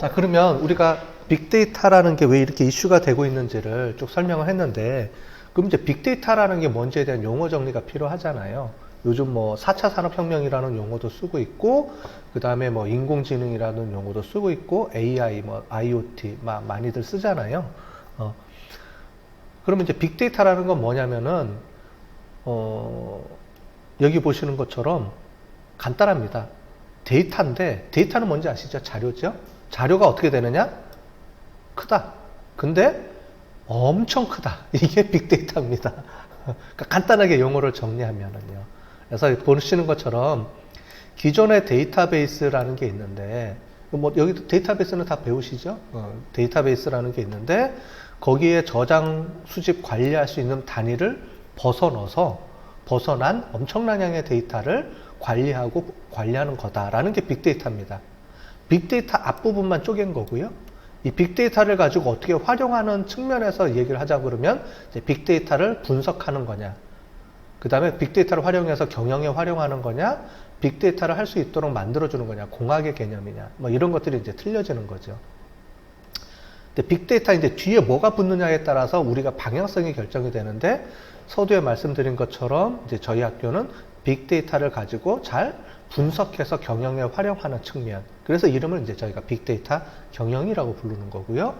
자, 그러면 우리가 빅데이터라는 게 왜 이렇게 이슈가 되고 있는지를 쭉 설명을 했는데, 그럼 이제 빅데이터라는 게 뭔지에 대한 용어 정리가 필요하잖아요. 요즘 뭐 4차 산업혁명이라는 용어도 쓰고 있고, 그 다음에 뭐 인공지능이라는 용어도 쓰고 있고, AI, 뭐 IoT, 막 많이들 쓰잖아요. 어. 그러면 이제 빅데이터라는 건 뭐냐면은, 어, 여기 보시는 것처럼 간단합니다. 데이터인데, 데이터는 뭔지 아시죠? 자료죠? 자료가 어떻게 되느냐? 크다. 근데 엄청 크다. 이게 빅데이터입니다. 그러니까 간단하게 용어를 정리하면은요. 그래서 보시는 것처럼 기존의 데이터베이스라는 게 있는데, 뭐 여기도 데이터베이스는 다 배우시죠? 어, 데이터베이스라는 게 있는데, 거기에 저장, 수집, 관리할 수 있는 단위를 벗어넣어서 벗어난 엄청난 양의 데이터를 관리하고 관리하는 거다라는 게 빅데이터입니다. 빅데이터 앞부분만 쪼갠 거고요. 이 빅데이터를 가지고 어떻게 활용하는 측면에서 얘기를 하자 그러면 빅데이터를 분석하는 거냐. 그 다음에 빅데이터를 활용해서 경영에 활용하는 거냐. 빅데이터를 할 수 있도록 만들어주는 거냐. 공학의 개념이냐. 뭐 이런 것들이 이제 틀려지는 거죠. 근데 빅데이터 이제 뒤에 뭐가 붙느냐에 따라서 우리가 방향성이 결정이 되는데 서두에 말씀드린 것처럼 이제 저희 학교는 빅데이터를 가지고 잘 분석해서 경영에 활용하는 측면. 그래서 이름을 이제 저희가 빅데이터 경영이라고 부르는 거고요.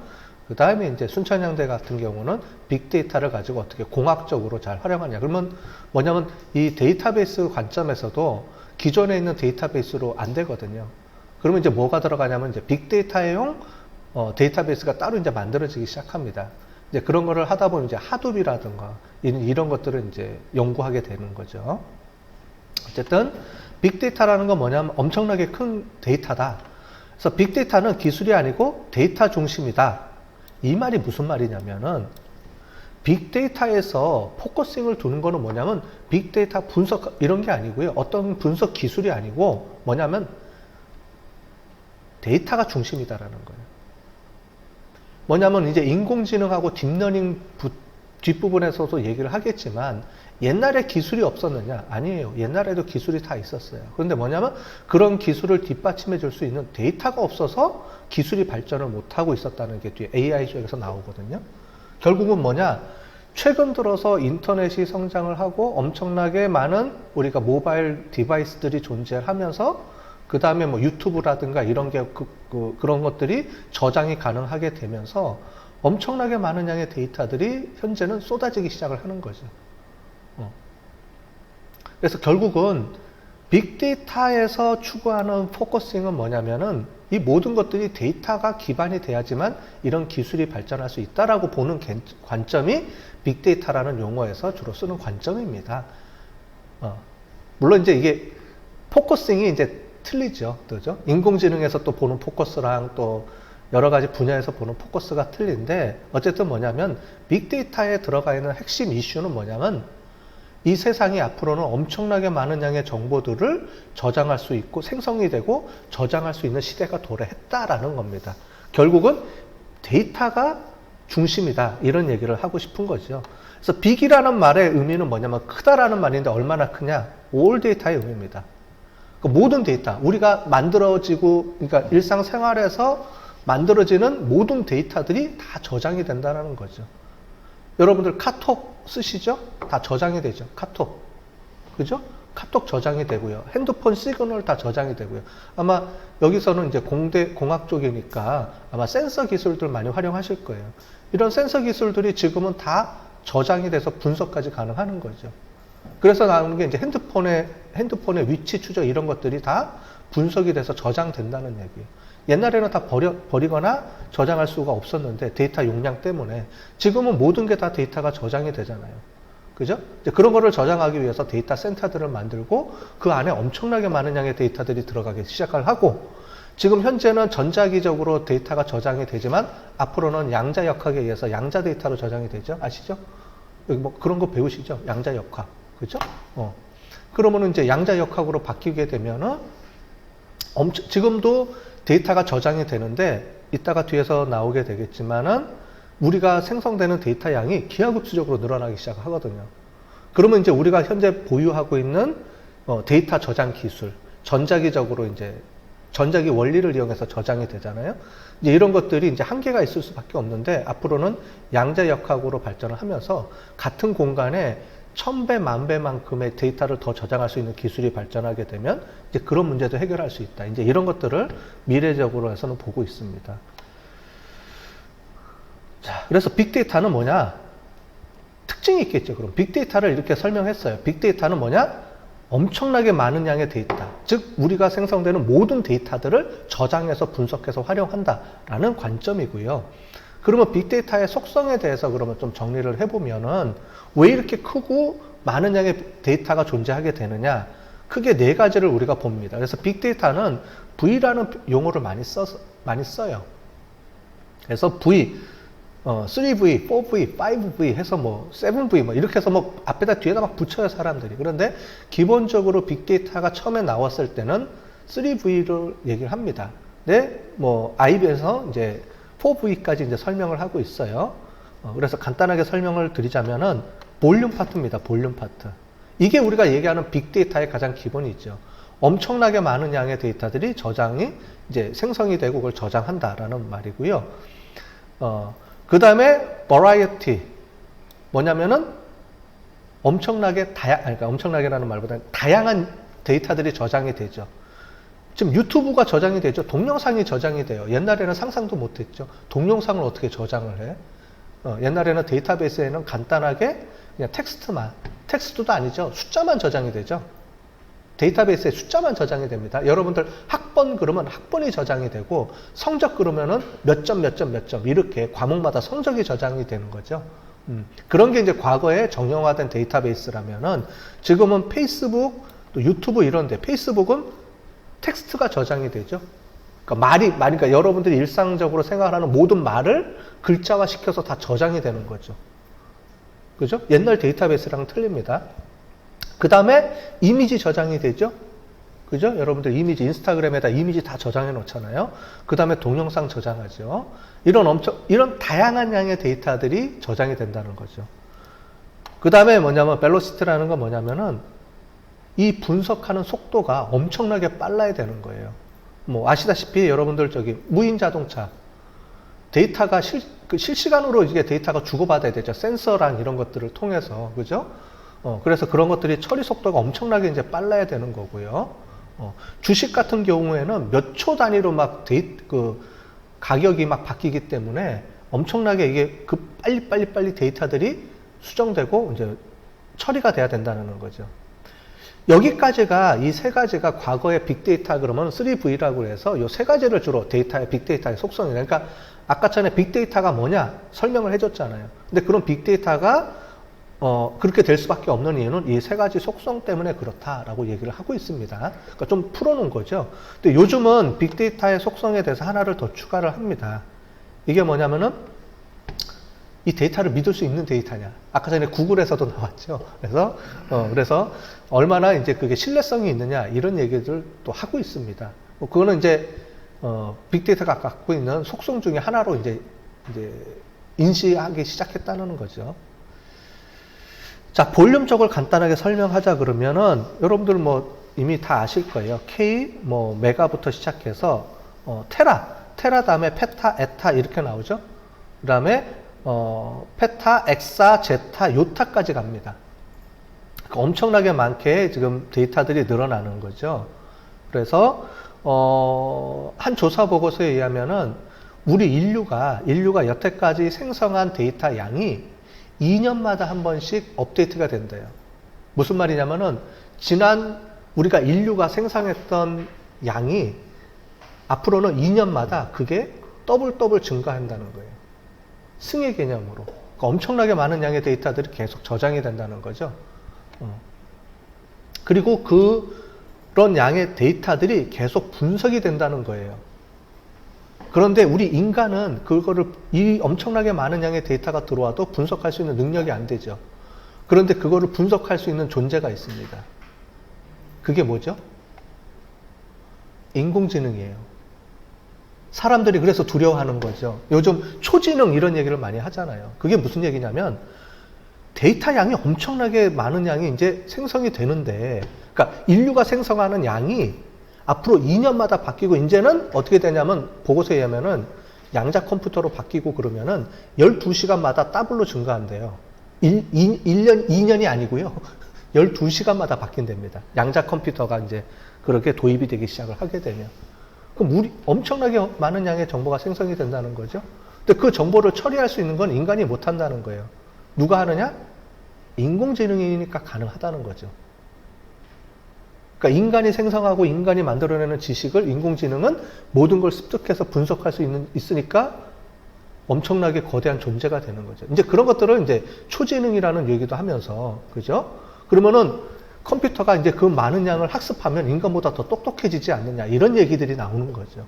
그 다음에 이제 순천향대 같은 경우는 빅데이터를 가지고 어떻게 공학적으로 잘 활용하냐. 그러면 뭐냐면 이 데이터베이스 관점에서도 기존에 있는 데이터베이스로 안 되거든요. 그러면 이제 뭐가 들어가냐면 이제 빅데이터용 어, 데이터베이스가 따로 이제 만들어지기 시작합니다. 이제 그런 거를 하다 보면 이제 하둡이라든가 이런, 것들을 이제 연구하게 되는 거죠. 어쨌든 빅데이터라는 건 뭐냐면 엄청나게 큰 데이터다. 그래서 빅데이터는 기술이 아니고 데이터 중심이다. 이 말이 무슨 말이냐면은 빅데이터에서 포커싱을 두는 거는 뭐냐면 빅데이터 분석 이런 게 아니고요. 어떤 분석 기술이 아니고 뭐냐면 데이터가 중심이다라는 거예요. 뭐냐면 이제 인공지능하고 딥러닝 부, 뒷부분에서도 얘기를 하겠지만 옛날에 기술이 없었느냐? 아니에요. 옛날에도 기술이 다 있었어요. 그런데 뭐냐면 그런 기술을 뒷받침해 줄 수 있는 데이터가 없어서 기술이 발전을 못하고 있었다는 게 뒤에 AI 쪽에서 나오거든요. 결국은 뭐냐? 최근 들어서 인터넷이 성장을 하고 엄청나게 많은 우리가 모바일 디바이스들이 존재하면서 그 다음에 뭐 유튜브라든가 이런 게 그, 그, 그런 것들이 저장이 가능하게 되면서 엄청나게 많은 양의 데이터들이 현재는 쏟아지기 시작을 하는 거죠. 어. 그래서 결국은 빅데이터에서 추구하는 포커싱은 뭐냐면은 이 모든 것들이 데이터가 기반이 돼야지만 이런 기술이 발전할 수 있다라고 보는 관점이 빅데이터라는 용어에서 주로 쓰는 관점입니다. 어. 물론 이제 이게 포커싱이 이제 틀리죠. 그죠? 인공지능에서 또 보는 포커스랑 또 여러 가지 분야에서 보는 포커스가 틀린데 어쨌든 뭐냐면 빅데이터에 들어가 있는 핵심 이슈는 뭐냐면 이 세상이 앞으로는 엄청나게 많은 양의 정보들을 저장할 수 있고 생성이 되고 저장할 수 있는 시대가 도래했다라는 겁니다. 결국은 데이터가 중심이다 이런 얘기를 하고 싶은 거죠. 그래서 빅이라는 말의 의미는 뭐냐면 크다라는 말인데 얼마나 크냐? 올 데이터의 의미입니다. 그 모든 데이터, 우리가 만들어지고, 그러니까 일상생활에서 만들어지는 모든 데이터들이 다 저장이 된다는 거죠. 여러분들 카톡 쓰시죠? 다 저장이 되죠. 카톡. 그죠? 카톡 저장이 되고요. 핸드폰 시그널 다 저장이 되고요. 아마 여기서는 이제 공대, 공학 쪽이니까 아마 센서 기술들 많이 활용하실 거예요. 이런 센서 기술들이 지금은 다 저장이 돼서 분석까지 가능하는 거죠. 그래서 나오는 게 이제 핸드폰의, 핸드폰의 위치 추적 이런 것들이 다 분석이 돼서 저장된다는 얘기예요. 옛날에는 다 버려, 버리거나 저장할 수가 없었는데 데이터 용량 때문에 지금은 모든 게 다 데이터가 저장이 되잖아요. 그죠? 그런 거를 저장하기 위해서 데이터 센터들을 만들고 그 안에 엄청나게 많은 양의 데이터들이 들어가기 시작을 하고 지금 현재는 전자기적으로 데이터가 저장이 되지만 앞으로는 양자 역학에 의해서 양자 데이터로 저장이 되죠. 아시죠? 여기 뭐 그런 거 배우시죠? 양자 역학. 그죠? 어. 그러면은 이제 양자 역학으로 바뀌게 되면은 엄청, 지금도 데이터가 저장이 되는데 이따가 뒤에서 나오게 되겠지만은 우리가 생성되는 데이터 양이 기하급수적으로 늘어나기 시작하거든요. 그러면 이제 우리가 현재 보유하고 있는 어, 데이터 저장 기술, 전자기적으로 이제 전자기 원리를 이용해서 저장이 되잖아요. 이제 이런 것들이 이제 한계가 있을 수밖에 없는데 앞으로는 양자역학으로 발전을 하면서 같은 공간에 천배, 만배만큼의 데이터를 더 저장할 수 있는 기술이 발전하게 되면 이제 그런 문제도 해결할 수 있다. 이제 이런 것들을 미래적으로 해서는 보고 있습니다. 자, 그래서 빅데이터는 뭐냐? 특징이 있겠죠. 그럼 빅데이터를 이렇게 설명했어요. 빅데이터는 뭐냐? 엄청나게 많은 양의 데이터, 즉 우리가 생성되는 모든 데이터들을 저장해서 분석해서 활용한다라는 관점이고요. 그러면 빅데이터의 속성에 대해서 그러면 좀 정리를 해보면은 왜 이렇게 크고 많은 양의 데이터가 존재하게 되느냐? 크게 네 가지를 우리가 봅니다. 그래서 빅데이터는 V라는 용어를 많이 써 많이 써요. 그래서 V 어, 3V, 4V, 5V 해서 뭐 7V 뭐 이렇게 해서 뭐 앞에다 뒤에다 막 붙여요 사람들이. 그런데 기본적으로 빅데이터가 처음에 나왔을 때는 3V를 얘기를 합니다. 네, 뭐 IB에서 이제 4V까지 이제 설명을 하고 있어요. 어, 그래서 간단하게 설명을 드리자면은 볼륨 파트입니다. 볼륨 파트. 이게 우리가 얘기하는 빅데이터의 가장 기본이죠. 엄청나게 많은 양의 데이터들이 저장이 이제 생성이 되고 그걸 저장한다라는 말이고요. 어, 그 다음에 variety 뭐냐면은 엄청나게 다양, 그러니까 엄청나게라는 말보다 다양한 데이터들이 저장이 되죠. 지금 유튜브가 저장이 되죠. 동영상이 저장이 돼요. 옛날에는 상상도 못했죠. 동영상을 어떻게 저장을 해? 어, 옛날에는 데이터베이스에는 간단하게 그냥 텍스트만, 텍스트도 아니죠. 숫자만 저장이 되죠. 데이터베이스에 숫자만 저장이 됩니다. 여러분들 학번 그러면 학번이 저장이 되고 성적 그러면은 몇 점, 몇 점, 몇 점 이렇게 과목마다 성적이 저장이 되는 거죠. 음, 그런 게 이제 과거에 정형화된 데이터베이스라면은 지금은 페이스북, 또 유튜브 이런데 페이스북은 텍스트가 저장이 되죠. 그러니까 말이, 말이, 그러니까 여러분들이 일상적으로 생각하는 모든 말을 글자화 시켜서 다 저장이 되는 거죠. 그죠? 옛날 데이터베이스랑 틀립니다. 그 다음에 이미지 저장이 되죠? 그죠? 여러분들 이미지, 인스타그램에다 이미지 다 저장해 놓잖아요. 그 다음에 동영상 저장하죠. 이런 엄청, 이런 다양한 양의 데이터들이 저장이 된다는 거죠. 그 다음에 뭐냐면, 벨로시티라는 건 뭐냐면은, 이 분석하는 속도가 엄청나게 빨라야 되는 거예요. 뭐, 아시다시피 여러분들 저기, 무인 자동차. 데이터가 실, 그 실시간으로 이게 데이터가 주고받아야 되죠. 센서랑 이런 것들을 통해서. 그죠? 어, 그래서 그런 것들이 처리 속도가 엄청나게 이제 빨라야 되는 거고요. 어, 주식 같은 경우에는 몇 초 단위로 막 데이, 그, 가격이 막 바뀌기 때문에 엄청나게 이게 그 빨리 빨리 빨리 데이터들이 수정되고 이제 처리가 돼야 된다는 거죠. 여기까지가 이 세 가지가 과거의 빅데이터 그러면 3V라고 해서 이 세 가지를 주로 데이터의 빅데이터의 속성이에요. 그러니까 아까 전에 빅데이터가 뭐냐 설명을 해줬잖아요. 근데 그런 빅데이터가 어, 그렇게 될 수밖에 없는 이유는 이 세 가지 속성 때문에 그렇다라고 얘기를 하고 있습니다. 그러니까 좀 풀어놓은 거죠. 근데 요즘은 빅데이터의 속성에 대해서 하나를 더 추가를 합니다. 이게 뭐냐면은 이 데이터를 믿을 수 있는 데이터냐. 아까 전에 구글에서도 나왔죠. 그래서, 어, 그래서 얼마나 이제 그게 신뢰성이 있느냐, 이런 얘기들 또 하고 있습니다. 뭐 그거는 이제, 어, 빅데이터가 갖고 있는 속성 중에 하나로 이제, 이제 인식하기 시작했다는 거죠. 자, 볼륨 쪽을 간단하게 설명하자 그러면은 여러분들 뭐 이미 다 아실 거예요. K 뭐 메가부터 시작해서 어, 테라, 테라 다음에 페타, 에타 이렇게 나오죠. 그다음에 어, 페타, 엑사, 제타, 요타까지 갑니다. 그러니까 엄청나게 많게 지금 데이터들이 늘어나는 거죠. 그래서 어, 한 조사 보고서에 의하면은 우리 인류가 인류가 여태까지 생성한 데이터 양이 2년마다 한 번씩 업데이트가 된대요. 무슨 말이냐면은 지난 우리가 인류가 생성했던 양이 앞으로는 2년마다 그게 더블 더블 증가한다는 거예요. 승의 개념으로. 그러니까 엄청나게 많은 양의 데이터들이 계속 저장이 된다는 거죠. 어. 그리고 그런 양의 데이터들이 계속 분석이 된다는 거예요. 그런데 우리 인간은 그거를 이 엄청나게 많은 양의 데이터가 들어와도 분석할 수 있는 능력이 안 되죠. 그런데 그거를 분석할 수 있는 존재가 있습니다. 그게 뭐죠? 인공지능이에요. 사람들이 그래서 두려워하는 거죠. 요즘 초지능 이런 얘기를 많이 하잖아요. 그게 무슨 얘기냐면 데이터 양이 엄청나게 많은 양이 이제 생성이 되는데, 그러니까 인류가 생성하는 양이 앞으로 2년마다 바뀌고 이제는 어떻게 되냐면 보고서에 의하면은 양자 컴퓨터로 바뀌고 그러면은 12시간마다 더블로 증가한대요. 1, 1년, 2년이 아니고요. 12시간마다 바뀐답니다. 양자 컴퓨터가 이제 그렇게 도입이 되기 시작을 하게 되면. 그럼 우리 엄청나게 많은 양의 정보가 생성이 된다는 거죠. 근데 그 정보를 처리할 수 있는 건 인간이 못 한다는 거예요. 누가 하느냐? 인공지능이니까 가능하다는 거죠. 그러니까 인간이 생성하고 인간이 만들어내는 지식을 인공지능은 모든 걸 습득해서 분석할 수 있는, 있으니까 엄청나게 거대한 존재가 되는 거죠. 이제 그런 것들을 이제 초지능이라는 얘기도 하면서, 그죠? 그러면은 컴퓨터가 이제 그 많은 양을 학습하면 인간보다 더 똑똑해지지 않느냐, 이런 얘기들이 나오는 거죠.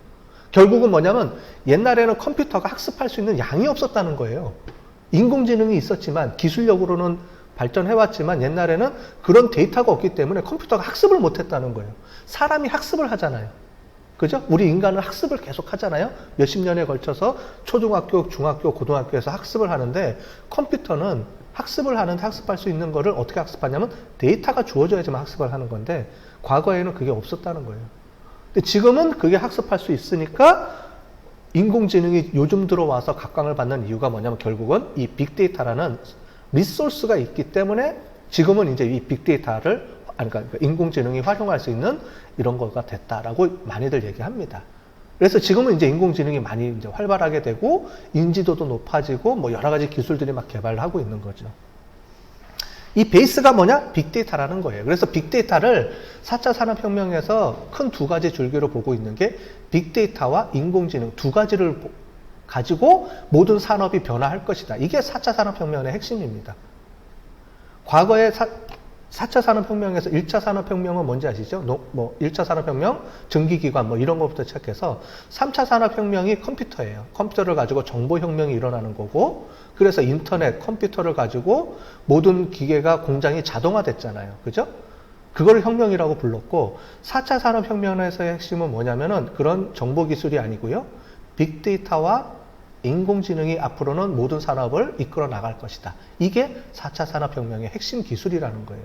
결국은 뭐냐면 옛날에는 컴퓨터가 학습할 수 있는 양이 없었다는 거예요. 인공지능이 있었지만 기술력으로는 발전해왔지만 옛날에는 그런 데이터가 없기 때문에 컴퓨터가 학습을 못했다는 거예요. 사람이 학습을 하잖아요. 그죠? 우리 인간은 학습을 계속 하잖아요. 몇십 년에 걸쳐서 초중학교, 중학교, 고등학교에서 학습을 하는데 컴퓨터는 학습을 하는데 학습할 수 있는 거를 어떻게 학습하냐면 데이터가 주어져야지만 학습을 하는 건데 과거에는 그게 없었다는 거예요. 근데 지금은 그게 학습할 수 있으니까 인공지능이 요즘 들어와서 각광을 받는 이유가 뭐냐면 결국은 이 빅데이터라는 리소스가 있기 때문에 지금은 이제 이 빅데이터를 아니 그러니까 인공지능이 활용할 수 있는 이런 거가 됐다라고 많이들 얘기합니다. 그래서 지금은 이제 인공지능이 많이 이제 활발하게 되고 인지도도 높아지고 뭐 여러 가지 기술들이 막 개발하고 있는 거죠. 이 베이스가 뭐냐? 빅데이터라는 거예요. 그래서 빅데이터를 4차 산업혁명에서 큰 두 가지 줄기로 보고 있는 게 빅데이터와 인공지능 두 가지를 가지고 모든 산업이 변화할 것이다. 이게 4차 산업혁명의 핵심입니다. 과거에 사, 4차 산업혁명에서 1차 산업혁명은 뭔지 아시죠? 노, 뭐 1차 산업혁명, 전기기관 뭐 이런 것부터 시작해서 3차 산업혁명이 컴퓨터예요. 컴퓨터를 가지고 정보혁명이 일어나는 거고 그래서 인터넷, 컴퓨터를 가지고 모든 기계가 공장이 자동화됐잖아요. 그죠? 그걸 혁명이라고 불렀고 4차 산업혁명에서의 핵심은 뭐냐면은 그런 정보기술이 아니고요. 빅데이터와 인공지능이 앞으로는 모든 산업을 이끌어 나갈 것이다. 이게 4차 산업혁명의 핵심 기술이라는 거예요.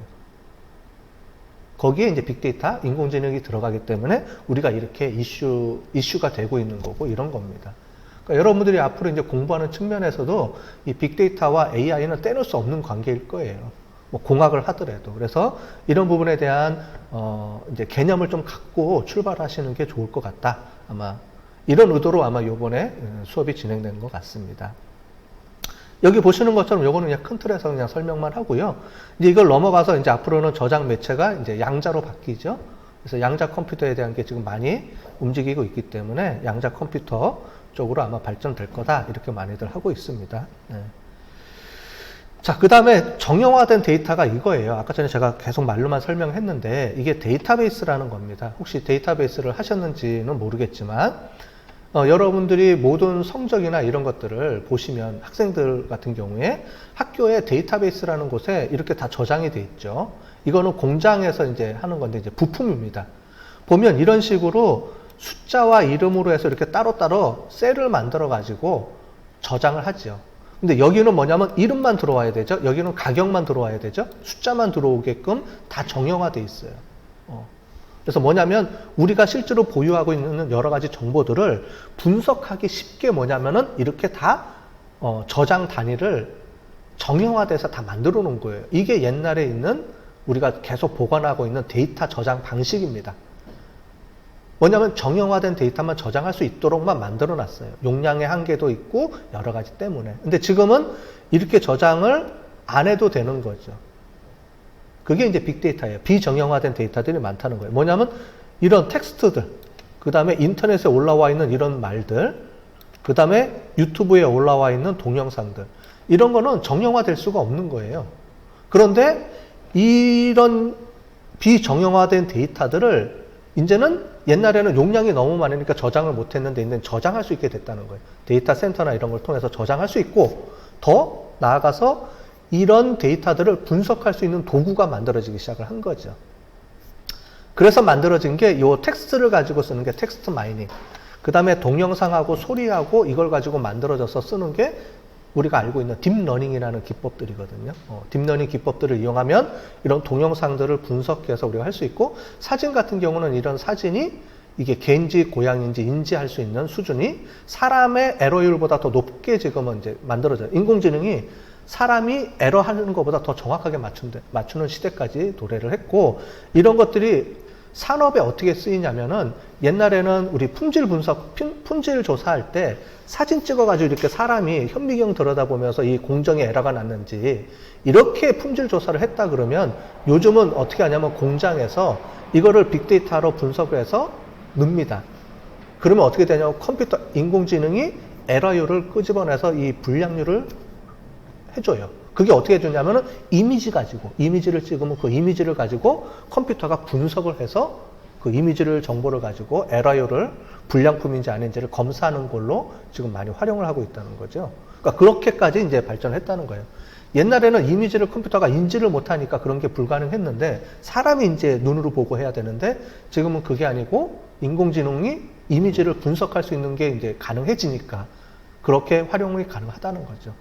거기에 이제 빅데이터, 인공지능이 들어가기 때문에 우리가 이렇게 이슈, 이슈가 되고 있는 거고 이런 겁니다. 그러니까 여러분들이 앞으로 이제 공부하는 측면에서도 이 빅데이터와 AI는 떼놓을 수 없는 관계일 거예요. 뭐 공학을 하더라도. 그래서 이런 부분에 대한, 어, 이제 개념을 좀 갖고 출발하시는 게 좋을 것 같다. 아마 이런 의도로 아마 요번에 어, 수업이 진행된 것 같습니다. 여기 보시는 것처럼 요거는 그냥 큰 틀에서 그냥 설명만 하고요. 이제 이걸 넘어가서 이제 앞으로는 저장 매체가 이제 양자로 바뀌죠. 그래서 양자 컴퓨터에 대한 게 지금 많이 움직이고 있기 때문에 양자 컴퓨터 쪽으로 아마 발전될 거다. 이렇게 많이들 하고 있습니다. 네. 자, 그 다음에 정형화된 데이터가 이거예요. 아까 전에 제가 계속 말로만 설명했는데 이게 데이터베이스라는 겁니다. 혹시 데이터베이스를 하셨는지는 모르겠지만 어, 여러분들이 모든 성적이나 이런 것들을 보시면 학생들 같은 경우에 학교에 데이터베이스라는 곳에 이렇게 다 저장이 돼 있죠. 이거는 공장에서 이제 하는 건데 이제 부품입니다. 보면 이런 식으로 숫자와 이름으로 해서 이렇게 따로따로 셀을 만들어 가지고 저장을 하죠. 근데 여기는 뭐냐면 이름만 들어와야 되죠. 여기는 가격만 들어와야 되죠. 숫자만 들어오게끔 다 정형화돼 있어요. 어. 그래서 뭐냐면 우리가 실제로 보유하고 있는 여러 가지 정보들을 분석하기 쉽게 뭐냐면은 이렇게 다 어, 저장 단위를 정형화돼서 다 만들어 놓은 거예요. 이게 옛날에 있는 우리가 계속 보관하고 있는 데이터 저장 방식입니다. 뭐냐면 정형화된 데이터만 저장할 수 있도록만 만들어 놨어요. 용량의 한계도 있고 여러 가지 때문에. 근데 지금은 이렇게 저장을 안 해도 되는 거죠. 그게 이제 빅데이터예요. 비정형화된 데이터들이 많다는 거예요. 뭐냐면 이런 텍스트들, 그 다음에 인터넷에 올라와 있는 이런 말들, 그 다음에 유튜브에 올라와 있는 동영상들, 이런 거는 정형화될 수가 없는 거예요. 그런데 이런 비정형화된 데이터들을 이제는 옛날에는 용량이 너무 많으니까 저장을 못 했는데 이제는 저장할 수 있게 됐다는 거예요. 데이터 센터나 이런 걸 통해서 저장할 수 있고 더 나아가서 이런 데이터들을 분석할 수 있는 도구가 만들어지기 시작을 한 거죠. 그래서 만들어진 게 이 텍스트를 가지고 쓰는 게 텍스트 마이닝. 그 다음에 동영상하고 소리하고 이걸 가지고 만들어져서 쓰는 게 우리가 알고 있는 딥러닝이라는 기법들이거든요. 어, 딥러닝 기법들을 이용하면 이런 동영상들을 분석해서 우리가 할 수 있고 사진 같은 경우는 이런 사진이 이게 개인지 고양인지 인지할 수 있는 수준이 사람의 에러율보다 더 높게 지금은 이제 만들어져요. 인공지능이 사람이 에러하는 것보다 더 정확하게 맞춘대, 맞추는 시대까지 도래를 했고 이런 것들이 산업에 어떻게 쓰이냐면은 옛날에는 우리 품질 분석, 품- 품질 조사할 때 사진 찍어가지고 이렇게 사람이 현미경 들여다보면서 이 공정에 에러가 났는지 이렇게 품질 조사를 했다 그러면 요즘은 어떻게 하냐면 공장에서 이거를 빅데이터로 분석을 해서 넣습니다. 그러면 어떻게 되냐면 컴퓨터 인공지능이 에러율을 끄집어내서 이 불량률을 해줘요. 그게 어떻게 해주냐면은 이미지 가지고 이미지를 찍으면 그 이미지를 가지고 컴퓨터가 분석을 해서 그 이미지를 정보를 가지고 에러율을 불량품인지 아닌지를 검사하는 걸로 지금 많이 활용을 하고 있다는 거죠. 그러니까 그렇게까지 이제 발전했다는 거예요. 옛날에는 이미지를 컴퓨터가 인지를 못하니까 그런 게 불가능했는데 사람이 이제 눈으로 보고 해야 되는데 지금은 그게 아니고 인공지능이 이미지를 분석할 수 있는 게 이제 가능해지니까 그렇게 활용이 가능하다는 거죠.